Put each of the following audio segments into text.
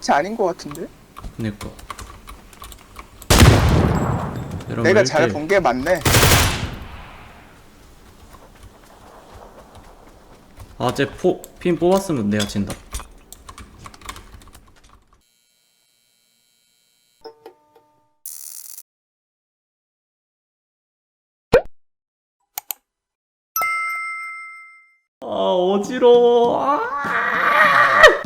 치 아닌 것 같은데? 그니까. 내가 1대1. 잘본 게 맞네. 아, 쟤 포, 핀 뽑았으면 내가 진다. 아, 어지러워. 아.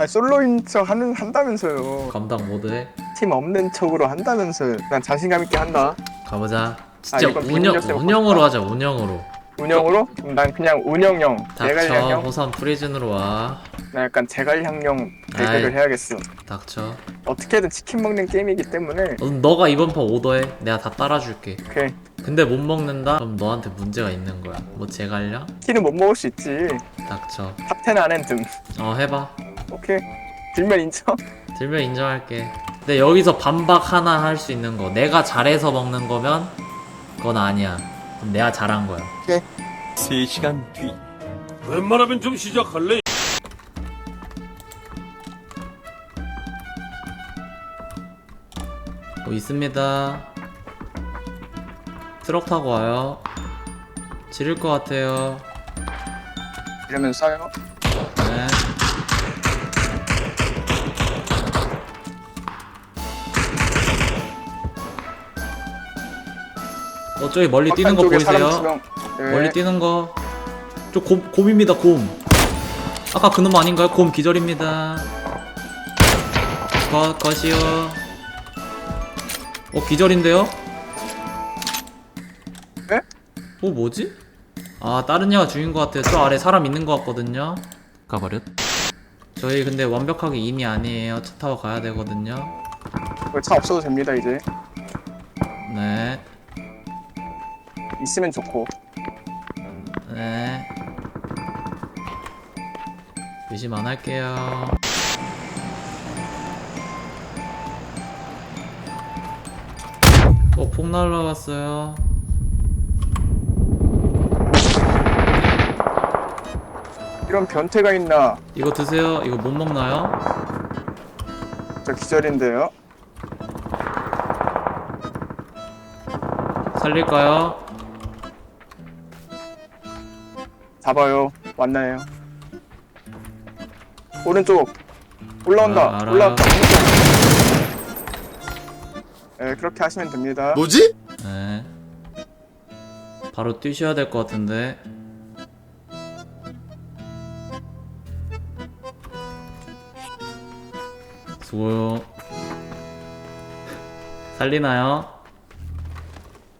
아니, 솔로인 척 하는, 한다면서요. 감당 모드해. 팀 없는 척으로 한다면서요. 난 자신감 있게 한다. 가보자. 진짜 아, 이건 운영, 비밀 운영으로. 하자, 운영으로. 운영으로? 그럼 난 그냥 운영형. 닥쳐, 제갈량형? 프리즌으로 와. 나 약간 제갈량형 아이. 해야겠어. 닥쳐. 어떻게든 치킨 먹는 게임이기 때문에. 어, 너가 이번 판 오더해. 내가 다 따라줄게. 오케이. 근데 못 먹는다? 그럼 너한테 문제가 있는 거야. 뭐 제갈량? 키는 못 먹을 수 있지. 닥쳐. 탑10 안엔 등. 어, 해봐. 오케이. 들면 인정? 들면 인정할게. 근데 여기서 반박 하나 할 수 있는 거. 내가 잘해서 먹는 거면 그건 아니야. 그럼 내가 잘한 거야. 3시간 뒤 웬만하면 좀 시작할래? 뭐 있습니다. 트럭 타고 와요. 지를 것 같아요. 이러면 써요. 네. 어 저기 멀리 뛰는 거 쪽에 사람 두 보이세요? 명. 네. 멀리 뛰는 거. 저 곰, 곰입니다 곰. 아까 그놈 아닌가요? 곰 기절입니다. 컷 컷이요. 어 기절인데요? 네? 어 뭐지? 아 다른 애가 죽인 것 같아요. 저 아래 사람 있는 것 같거든요. 가버렸. 저희 근데 완벽하게 인이 아니에요. 차 타고 가야 되거든요. 이거 차 없어도 됩니다 이제. 네, 있으면 좋고. 네. 의심 안 할게요. 어, 폭 날라갔어요. 이런 변태가 있나? 이거 드세요. 이거 못 먹나요? 저 기절인데요. 살릴까요? 잡아요. 왔나요? 오른쪽 올라온다. 아, 알아. 올라왔다. 오른쪽. 네, 그렇게 하시면 됩니다. 뭐지? 네. 바로 뛰셔야 될 것 같은데. 수고요. 살리나요?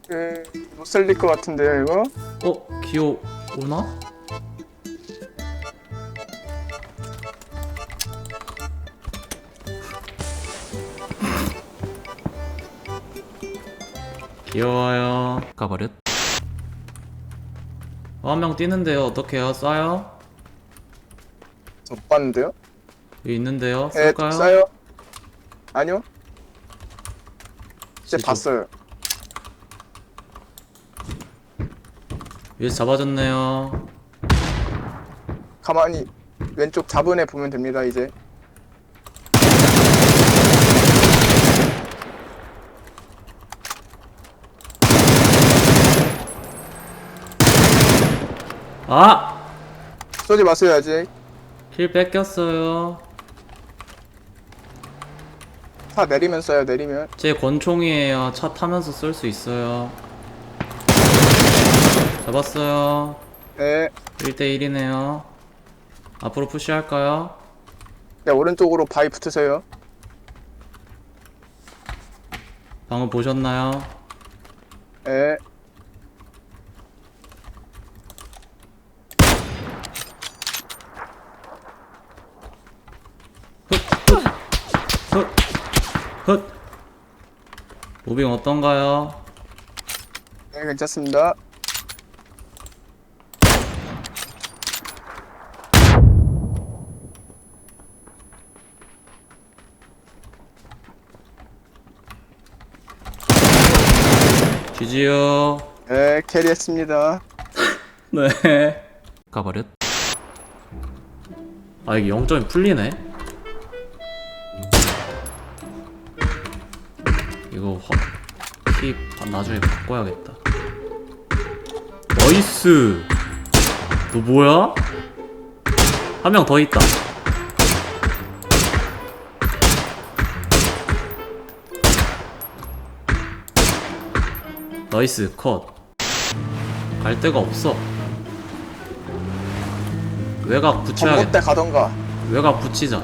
네, 못 살릴 것 같은데요, 이거? 어? 기호 오나? 귀여워요. 가버렸. 어, 한명 뛰는데요. 어떡해요? 쏴요? 못 봤는데요? 여기 있는데요. 네, 쏠까요? 쏴요. 아니요. 이제 진짜 봤어요. 위에서 잡아줬네요. 가만히 왼쪽 잡은 애 보면 됩니다, 이제. 아! 쏘지 마세요, 아직. 킬 뺏겼어요. 차 내리면 쏴요, 내리면. 제 권총이에요. 차 타면서 쏠 수 있어요. 잡았어요. 네. 1대1이네요. 앞으로 푸시할까요? 네, 오른쪽으로 바위 붙으세요. 방금 보셨나요? 네. 헛! 무빙 어떤가요? 네, 괜찮습니다. GG요. 네, 캐리했습니다. 네. 가버렸. 아, 이게 0점이 풀리네? 이거 바- 나중에 바꿔야겠다. 나이스! 너 뭐야? 한 명 더 있다. 나이스, 컷. 갈 데가 없어. 외곽 붙여야겠다. 가던가. 외곽 붙이자.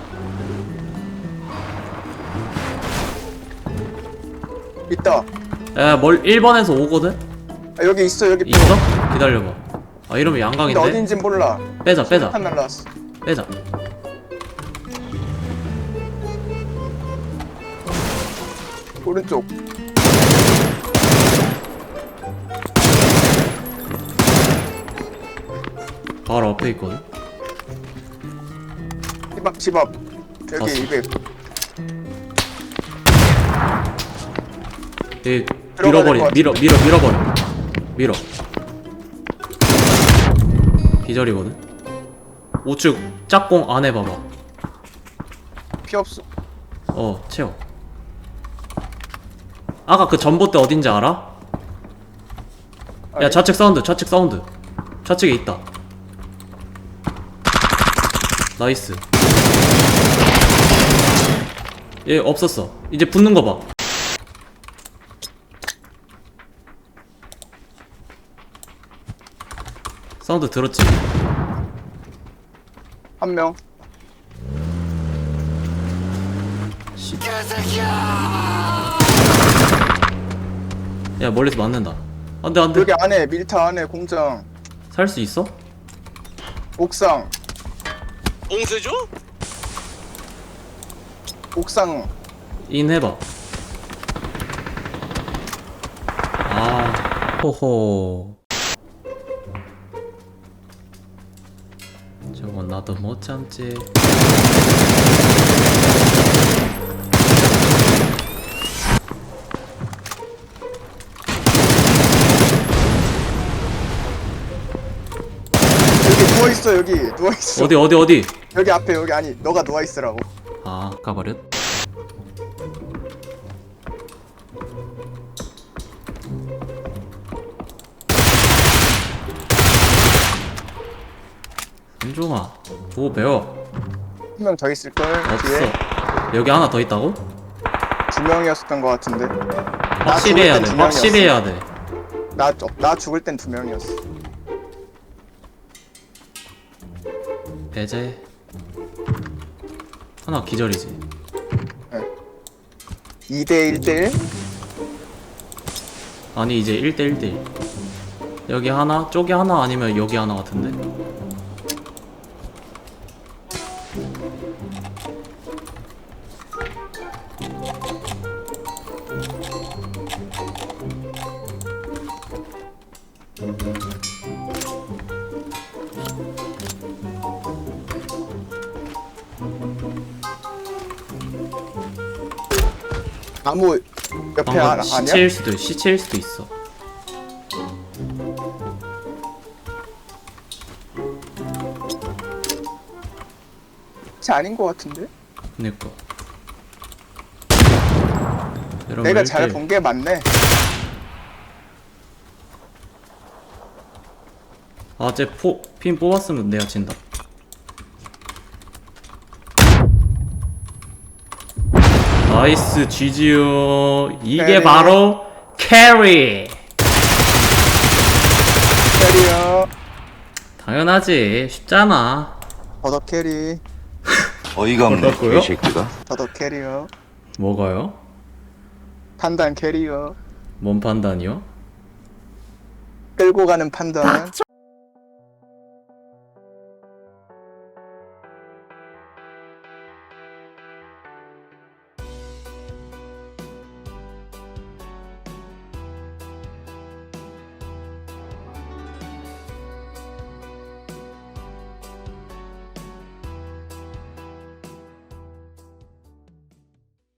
있다. 에, 멀 1번에서 오거든? 아, 여기 있어 여기. 있어? 기다려봐. 아, 이러면 근데 양각인데? 어딘진 몰라. 빼자, 빼자, 한 날라왔어. 빼자. 오른쪽. 바로 앞에 있거든? 집 앞 집 앞. 여기 봤어. 200. 얘 들어가야 밀어버리, 될것 밀어, 밀어, 밀어버려. 밀어. 기절이거든? 우측 짝공 안에 봐봐. 피 없어. 어, 채워. 아까 그 전봇대 어딘지 알아? 야, 아니. 좌측 사운드, 좌측 사운드. 좌측에 있다. 나이스. 얘 없었어. 이제 붙는 거 봐. 사운드 들었지? 한 명. 씨. 야, 멀리서 맞는다. 안 돼, 안 돼. 여기 안에 밀타 안에 공장. 살 수 있어? 옥상. 옹세죠? 옥상. 인 해봐. 아, 호호. 나도 못 참지. 여기 누워 있어 여기 누워 있어. 어디, 어디, 어디? 여기 앞에 여기 아니 너가 누워 있으라고. 아, 가버렸. 윤종아, 보고 배워. 한 명 더 있을 걸. 뒤에 없어. 여기 하나 더 있다고? 두 명이었었던 것 같은데. 확실히 해야 돼. 두 확실히. 해야 돼. 나, 나 죽을 땐 두 명이었어. 배제. 하나 기절이지. 2대 1대 1? 아니 이제 1대 1대 1 여기 하나 쪽에 하나 아니면 여기 하나 같은데 나무 옆에 방금 하나 아니야? 시체일 수도 시체일 수도 있어 제 아닌 것 같은데? 그니까 내가 1대1. 잘본 게 맞네. 아쟤포핀 뽑았으면 내가 진다 나이스 GG요 이게 캐리. 바로 캐리 캐리어. 당연하지 쉽잖아 더덕 캐리. 어이가 없네? 이 새끼가 더덕 캐리어. 뭐가요? 판단 캐리어. 뭔 판단이요? 끌고 가는 판단.